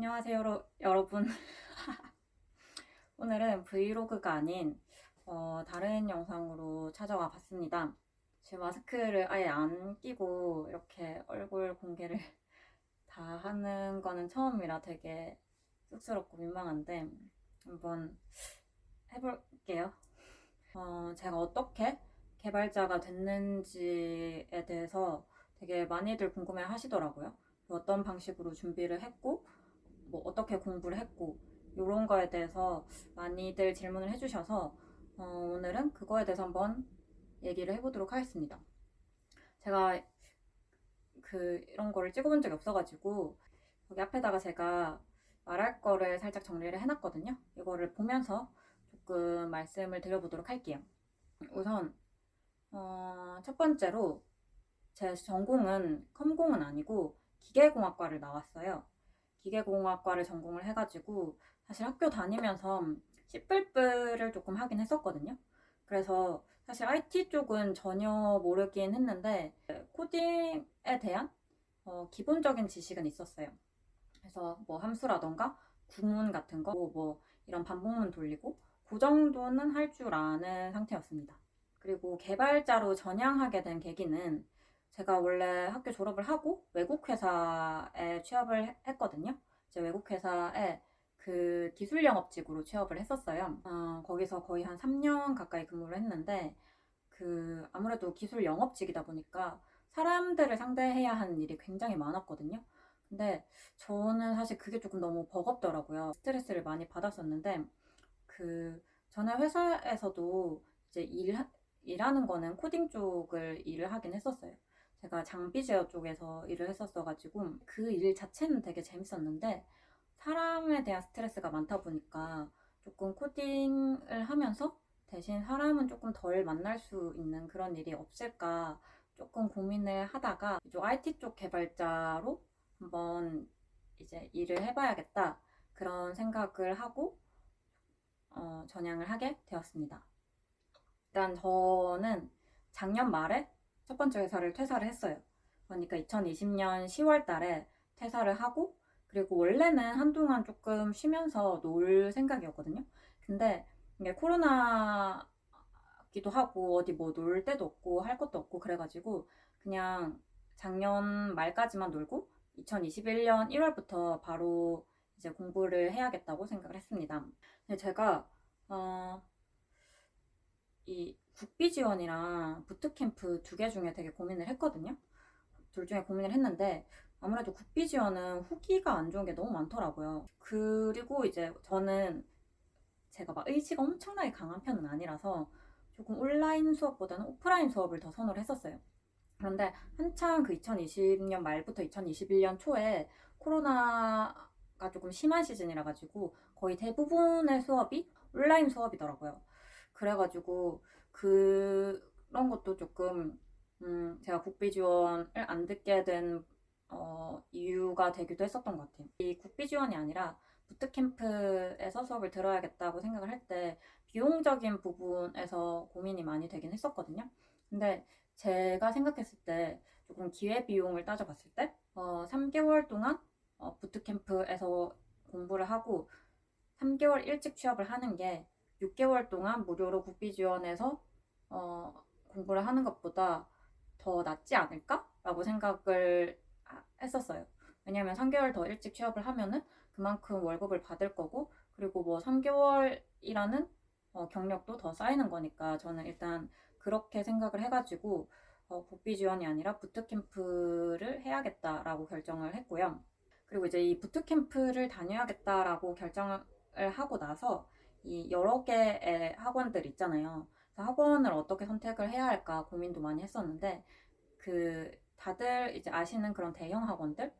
안녕하세요, 여러, 여러분. 오늘은 브이로그가 아닌 어, 다른 영상으로 찾아와 봤습니다. 지금 마스크를 아예 안 끼고 이렇게 얼굴 공개를 다 하는 거는 처음이라 되게 쑥스럽고 민망한데 한번 해볼게요. 어, 제가 어떻게 개발자가 됐는지에 대해서 되게 많이들 궁금해 하시더라고요. 어떤 방식으로 준비를 했고, 뭐 어떻게 공부를 했고, 이런 거에 대해서 많이들 질문을 해주셔서 어, 오늘은 그거에 대해서 한번 얘기를 해보도록 하겠습니다. 제가 그 이런 거를 찍어본 적이 없어가지고 여기 앞에다가 제가 말할 거를 살짝 정리를 해놨거든요. 이거를 보면서 조금 말씀을 드려보도록 할게요. 우선 어, 첫 번째로 제 전공은 컴공은 아니고 기계공학과를 나왔어요. 기계공학과를 전공을 해가지고 사실 학교 다니면서 C++를 조금 하긴 했었거든요. 그래서 사실 IT 쪽은 전혀 모르긴 했는데 코딩에 대한 어, 기본적인 지식은 있었어요. 그래서 뭐 함수라던가 구문 같은 거, 뭐 이런 반복문 돌리고 그 정도는 할 줄 아는 상태였습니다. 그리고 개발자로 전향하게 된 계기는 제가 원래 학교 졸업을 하고 외국 회사에 취업을 했거든요. 제 외국 회사에 그 기술 영업직으로 취업을 했었어요. 어, 거기서 거의 한 3년 가까이 근무를 했는데 그 아무래도 기술 영업직이다 보니까 사람들을 상대해야 하는 일이 굉장히 많았거든요. 근데 저는 사실 그게 조금 너무 버겁더라고요. 스트레스를 많이 받았었는데 그 전에 회사에서도 이제 일 일하는 거는 코딩 쪽을 일을 하긴 했었어요. 제가 장비 제어 쪽에서 일을 했었어가지고 그 일 자체는 되게 재밌었는데 사람에 대한 스트레스가 많다 보니까 조금 코딩을 하면서 대신 사람은 조금 덜 만날 수 있는 그런 일이 없을까 조금 고민을 하다가 이쪽 IT 쪽 개발자로 한번 이제 일을 해봐야겠다 그런 생각을 하고 어, 전향을 하게 되었습니다. 일단 저는 작년 말에 첫 번째 회사를 퇴사를 했어요. 그러니까 2020년 10월 달에 퇴사를 하고 그리고 원래는 한동안 조금 쉬면서 놀 생각이었거든요. 근데 이게 코로나기도 하고 어디 뭐놀 데도 없고 할 것도 없고 그래가지고 그냥 작년 말까지만 놀고 2021년 1월부터 바로 이제 공부를 해야겠다고 생각을 했습니다. 제가 어, 이 국비 지원이랑 부트캠프 두 개 중에 되게 고민을 했거든요. 둘 중에 고민을 했는데 아무래도 국비 지원은 후기가 안 좋은 게 너무 많더라고요. 그리고 이제 저는 제가 막 의지가 엄청나게 강한 편은 아니라서 조금 온라인 수업보다는 오프라인 수업을 더 선호를 했었어요. 그런데 한창 그 2020년 말부터 2021년 초에 코로나가 조금 심한 시즌이라 가지고 거의 대부분의 수업이 온라인 수업이더라고요. 그래가지고 그런 것도 조금 음, 제가 국비 지원을 안 듣게 된 어, 이유가 되기도 했었던 것 같아요. 이 국비 지원이 아니라 부트캠프에서 수업을 들어야겠다고 생각을 할 때 비용적인 부분에서 고민이 많이 되긴 했었거든요. 근데 제가 생각했을 때 조금 기회 비용을 따져봤을 때 어, 3개월 동안 어, 부트캠프에서 공부를 하고 3개월 일찍 취업을 하는 게 6개월 동안 무료로 국비 지원해서 어, 공부를 하는 것보다 더 낫지 않을까라고 생각을 했었어요. 왜냐면 3개월 더 일찍 취업을 하면은 그만큼 월급을 받을 거고 그리고 뭐 3개월이라는 어, 경력도 더 쌓이는 거니까 저는 일단 그렇게 생각을 해가지고 어, 국비 지원이 아니라 부트캠프를 해야겠다라고 결정을 했고요. 그리고 이제 이 부트캠프를 다녀야겠다라고 결정을 하고 나서 이 여러 개의 학원들 있잖아요. 학원을 어떻게 선택을 해야 할까 고민도 많이 했었는데 그 다들 이제 아시는 그런 대형 학원들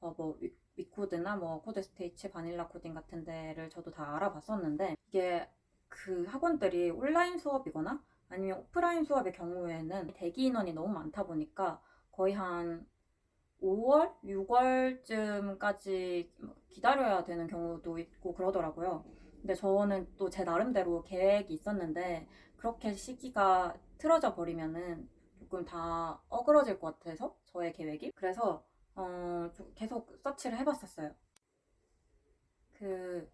어뭐 위코드나 뭐 코드 스테이츠, 바닐라 코딩 같은 데를 저도 다 알아봤었는데 이게 그 학원들이 온라인 수업이거나 아니면 오프라인 수업의 경우에는 대기 인원이 너무 많다 보니까 거의 한 5월, 6월쯤까지 기다려야 되는 경우도 있고 그러더라고요. 근데 저는 또 제 나름대로 계획이 있었는데 그렇게 시기가 틀어져 버리면은 조금 다 어그러질 것 같아서 저의 계획이 그래서 어, 계속 서치를 해봤었어요. 그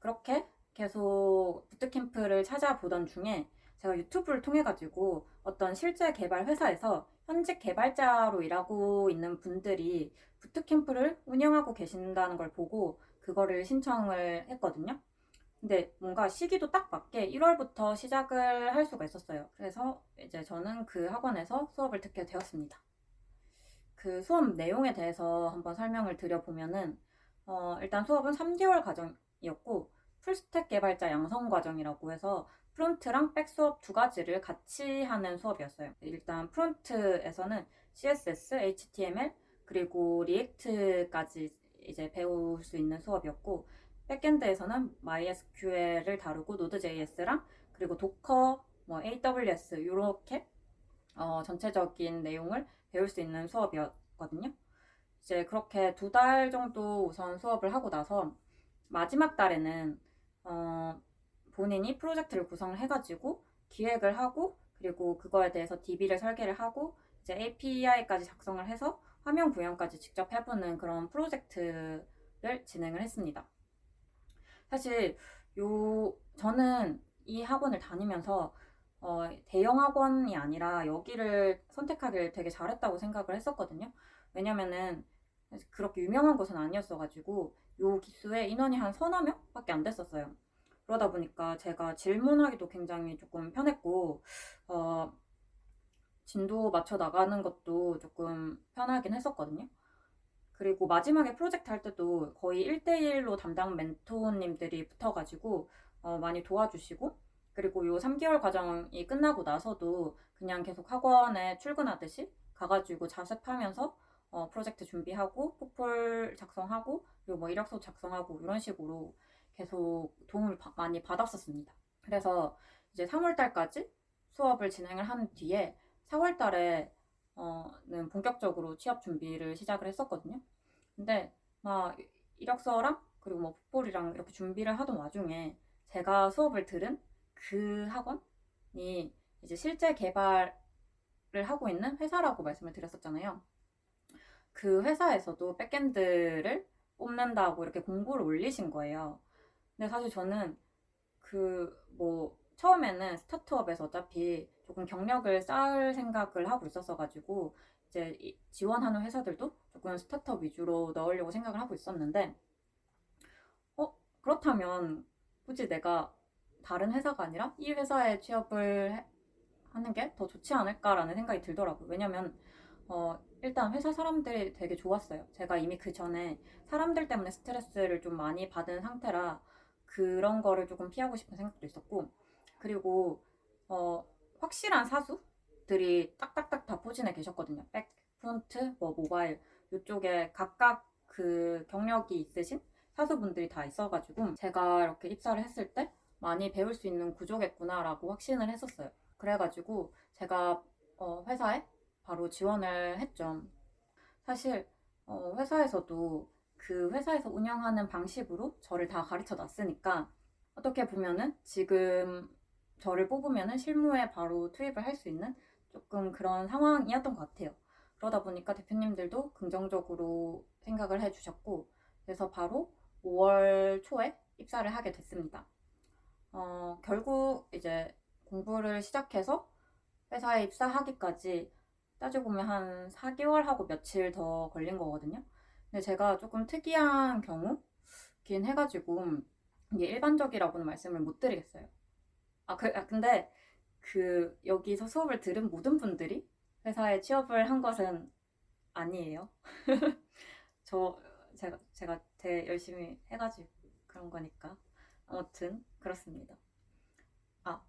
그렇게 계속 부트캠프를 찾아보던 중에 제가 유튜브를 통해 가지고 어떤 실제 개발 회사에서 현직 개발자로 일하고 있는 분들이 부트캠프를 운영하고 계신다는 걸 보고 그거를 신청을 했거든요. 근데 뭔가 시기도 딱 맞게 1월부터 시작을 할 수가 있었어요. 그래서 이제 저는 그 학원에서 수업을 듣게 되었습니다. 그 수업 내용에 대해서 한번 설명을 드려보면은, 어, 일단 수업은 3개월 과정이었고, 풀스택 개발자 양성 과정이라고 해서 프론트랑 백 수업 두 가지를 같이 하는 수업이었어요. 일단 프론트에서는 CSS, HTML, 그리고 리액트까지 이제 배울 수 있는 수업이었고, 백엔드에서는 MySQL을 다루고 Node.js랑 그리고 도커, 뭐 AWS 이렇게 어, 전체적인 내용을 배울 수 있는 수업이었거든요. 이제 그렇게 두 달 정도 우선 수업을 하고 나서 마지막 달에는 어, 본인이 프로젝트를 구성을 해가지고 기획을 하고 그리고 그거에 대해서 DB를 설계를 하고 이제 API까지 작성을 해서 화면 구현까지 직접 해보는 그런 프로젝트를 진행을 했습니다. 사실 요 저는 이 학원을 다니면서 어, 대형 학원이 아니라 여기를 선택하길 되게 잘했다고 생각을 했었거든요. 왜냐면은 그렇게 유명한 곳은 아니었어가지고 요 기수에 인원이 한 서너 명밖에 안 됐었어요. 그러다 보니까 제가 질문하기도 굉장히 조금 편했고 어, 진도 맞춰 나가는 것도 조금 편하긴 했었거든요. 그리고 마지막에 프로젝트 할 때도 거의 1대1로 담당 멘토님들이 붙어가지고 어, 많이 도와주시고 그리고 요 3개월 과정이 끝나고 나서도 그냥 계속 학원에 출근하듯이 가가지고 자습하면서 어, 프로젝트 준비하고 포폴 작성하고 그리고 뭐 이력서 작성하고 이런 식으로 계속 도움을 바- 많이 받았었습니다. 그래서 이제 3월 달까지 수업을 진행을 한 뒤에 4월 달에 어는 본격적으로 취업 준비를 시작을 했었거든요. 근데 막 이력서랑 그리고 뭐 포폴이랑 이렇게 준비를 하던 와중에 제가 수업을 들은 그 학원이 이제 실제 개발을 하고 있는 회사라고 말씀을 드렸었잖아요. 그 회사에서도 백엔드를 뽑는다고 이렇게 공고를 올리신 거예요. 근데 사실 저는 그 뭐 처음에는 스타트업에서 어차피 조금 경력을 쌓을 생각을 하고 있었어 가지고 이제 이- 지원하는 회사들도 조금 스타트업 위주로 넣으려고 생각을 하고 있었는데 어 그렇다면 굳이 내가 다른 회사가 아니라 이 회사에 취업을 해- 하는 게 더 좋지 않을까라는 생각이 들더라고요. 왜냐면 어, 일단 회사 사람들이 되게 좋았어요. 제가 이미 그 전에 사람들 때문에 스트레스를 좀 많이 받은 상태라 그런 거를 조금 피하고 싶은 생각도 있었고, 그리고 어, 확실한 사수들이 딱딱딱 다 포진해 계셨거든요. 백, 프론트, 뭐 모바일 이쪽에 각각 그 경력이 있으신 사수분들이 다 있어가지고 제가 이렇게 입사를 했을 때 많이 배울 수 있는 구조겠구나라고 확신을 했었어요. 그래가지고 제가 어, 회사에 바로 지원을 했죠. 사실 어, 회사에서도 그 회사에서 운영하는 방식으로 저를 다 가르쳐 놨으니까 어떻게 보면은 지금 저를 뽑으면은 실무에 바로 투입을 할 수 있는 조금 그런 상황이었던 것 같아요. 그러다 보니까 대표님들도 긍정적으로 생각을 해주셨고 그래서 바로 5월 초에 입사를 하게 됐습니다. 어, 결국 이제 공부를 시작해서 회사에 입사하기까지 따지고 보면 한 4개월 하고 며칠 더 걸린 거거든요. 근데 제가 조금 특이한 경우긴 해가지고 이게 일반적이라고는 말씀을 못 드리겠어요. 아, 그, 아, 근데 그 여기서 수업을 들은 모든 분들이 회사에 취업을 한 것은 아니에요. 저 제가 제가 되게 열심히 해가지고 그런 거니까 아무튼 그렇습니다. 아,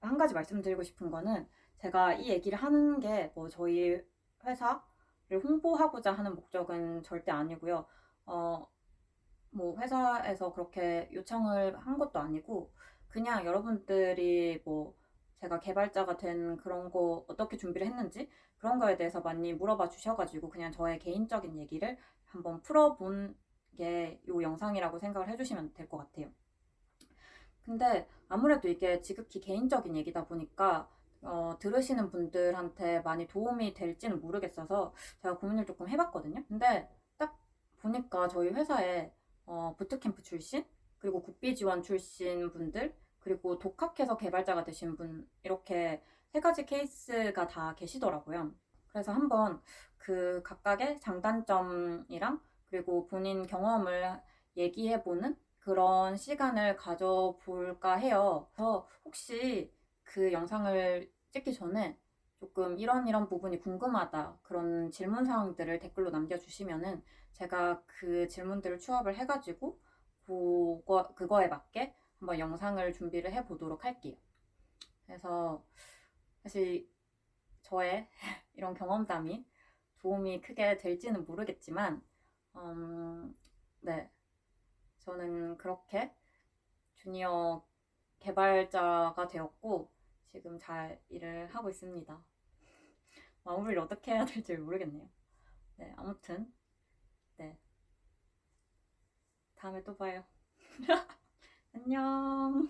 한 가지 말씀드리고 싶은 거는 제가 이 얘기를 하는 게 뭐 저희 회사를 홍보하고자 하는 목적은 절대 아니고요. 어, 뭐 회사에서 그렇게 요청을 한 것도 아니고 그냥 여러분들이 뭐 제가 개발자가 된 그런 거 어떻게 준비를 했는지 그런 거에 대해서 많이 물어봐 주셔가지고 그냥 저의 개인적인 얘기를 한번 풀어본 게 이 영상이라고 생각을 해주시면 될 것 같아요. 근데 아무래도 이게 지극히 개인적인 얘기다 보니까 어, 들으시는 분들한테 많이 도움이 될지는 모르겠어서 제가 고민을 조금 해봤거든요. 근데 딱 보니까 저희 회사에 어, 부트캠프 출신, 그리고 국비 지원 출신 분들, 그리고 독학해서 개발자가 되신 분, 이렇게 세 가지 케이스가 다 계시더라고요. 그래서 한번 그 각각의 장단점이랑 그리고 본인 경험을 얘기해보는 그런 시간을 가져볼까 해요. 그래서 혹시 그 영상을 찍기 전에 조금 이런 이런 부분이 궁금하다 그런 질문 사항들을 댓글로 남겨주시면은 제가 그 질문들을 추합을 해가지고 그거, 그거에 맞게 한번 영상을 준비를 해 보도록 할게요. 그래서 사실 저의 이런 경험담이 도움이 크게 될지는 모르겠지만, 음, 네. 저는 그렇게 주니어 개발자가 되었고, 지금 잘 일을 하고 있습니다. 마무리를 어떻게 해야 될지 모르겠네요. 네, 아무튼, 네. 다음에 또 봐요. 안녕.